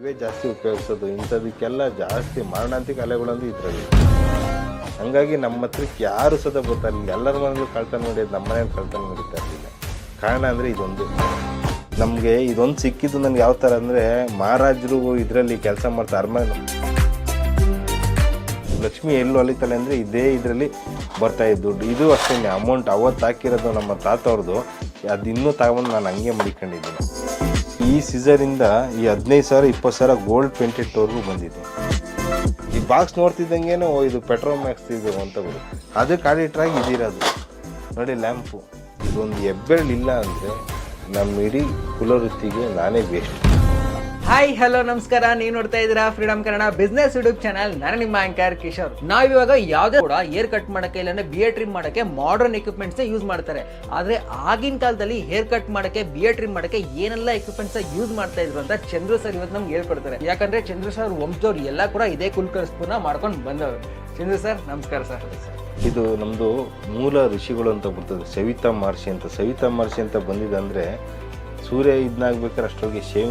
ಇವೇ ಜಾಸ್ತಿ ಉಪಯೋಗಿಸೋದು, ಇಂಥದಕ್ಕೆಲ್ಲ ಜಾಸ್ತಿ ಮಾರಣಾಂತಿಕ ಅಲೆಗಳಂದು ಇದರಲ್ಲಿ. ಹಂಗಾಗಿ ನಮ್ಮ ಹತ್ರಕ್ಕೆ ಯಾರು ಸದ ಇರಲಿಲ್ಲ ಎಲ್ಲರ ಮನೇಲೂ ಕಳ್ತನ ನೋಡಿದ್ದು ನಮ್ಮ ಮನೇಲಿ ಕಳ್ತನ ನಡೀತಾ ಇರಲಿಲ್ಲ. ಕಾರಣ ಅಂದರೆ ಇದೊಂದು. ನಮಗೆ ಇದೊಂದು ಸಿಕ್ಕಿದ್ದು ನನಗೆ ಯಾವ ಥರ ಅಂದರೆ, ಮಹಾರಾಜರು ಇದರಲ್ಲಿ ಕೆಲಸ ಮಾಡ್ತಾ ಅರಮನೆ. ಲಕ್ಷ್ಮಿ ಎಲ್ಲೂ ಅಲಿತಾಳೆ ಅಂದರೆ ಇದೇ ಇದರಲ್ಲಿ ಬರ್ತಾ ಇದ್ದ. ದುಡ್ಡು ಇದು ಅಷ್ಟೇ, ಅಮೌಂಟ್ ಅವತ್ತು ಹಾಕಿರೋದು ನಮ್ಮ ತಾತವ್ರದ್ದು. ಅದು ಇನ್ನೂ ತಗೊಂಡು ನಾನು ಹಂಗೆ ಮಡಿಕೊಂಡಿದ್ದೀನಿ. ಈ ಸೀಸರಿಂದ ಈ ಹದಿನೈದು ಸಾವಿರ, ಇಪ್ಪತ್ತು ಸಾವಿರ ಗೋಲ್ಡ್ ಪೇಂಟೆಡ್ ಟೋರ್ಗೂ ಬಂದಿದೆ. ಈ ಬಾಕ್ಸ್ ನೋಡ್ತಿದ್ದಂಗೆನೋ ಇದು ಪೆಟ್ರೋಲ್ ಮ್ಯಾಕ್ಸ್ ಇದು ಅಂತ ಬರುತ್ತೆ. ಅದು ಕಾಲಿಟ್ರಾಗಿ ಇದಿರೋದು. ನೋಡಿ, ಲ್ಯಾಂಪು. ಇದೊಂದು ಹೆಬ್ಬೆರಳು ಇಲ್ಲ ಅಂದರೆ ನಮ್ಮ ಇಡೀ ಕುಲವೃತ್ತಿಗೆ ನಾನೇ ವೇಸ್ಟ್ ಹಾಯ್ ಹಲೋ ನಮಸ್ಕಾರ. ನೀವು ನೋಡ್ತಾ ಇದ್ದೀರಾ freedom Kannada business YouTube channel ನಾನು ನಿಮ್ಮ ಆಂಕರ್ ಕಿಶೋರ್ ನಾವಿವಾಗ ಯಾವುದೇ ಕೂಡ ಹೇರ್ ಕಟ್ ಮಾಡಕ್ಕೆ ಇಲ್ಲಾಂದ್ರೆ ಬಿಯರ್ ಟ್ರಿಮ್ ಮಾಡಕ್ಕೆ ಮಾಡರ್ನ್ ಎಕ್ವಿಪ್ಮೆಂಟ್ಸ್ ಯೂಸ್ ಮಾಡ್ತಾರೆ. ಆದರೆ ಆಗಿನ ಕಾಲದಲ್ಲಿ ಹೇರ್ ಕಟ್ ಮಾಡಕ್ಕೆ ಬಿಯರ್ ಟ್ರಿಮ್ ಮಾಡಕ್ಕೆ ಏನೆಲ್ಲ ಎಕ್ವಿಪ್ಮೆಂಟ್ಸ್ ಯೂಸ್ ಮಾಡ್ತಾ ಇದ್ರು ಅಂತ ಚಂದ್ರು ಸರ್ ಇವತ್ತು ನಮ್ಗೆ ಹೇಳ್ಕೊಡ್ತಾರೆ. ಯಾಕಂದ್ರೆ ಚಂದ್ರು ಸರ್ ವಂಶದವ್ರು ಎಲ್ಲ ಕೂಡ ಇದೇ ಸ್ಪೂನ ಮಾಡ್ಕೊಂಡು ಬಂದವರು. ಚಂದ್ರು ಸರ್ ನಮಸ್ಕಾರ ಸರ್ ಇದು ನಮ್ಮದು ಮೂಲ ಋಷಿಗಳು ಅಂತ ಬರ್ತದೆ ಸವಿತಾ ಮಹರ್ಷಿ ಅಂತ. ಸವಿತಾ ಮಹರ್ಷಿ ಅಂತ ಬಂದಿದೆ ಅಂದರೆ ಸೂರ್ಯ ಇದನ್ನಾಗಬೇಕಾದ್ರೆ ಅಷ್ಟೊಳಗೆ ಶೇವ್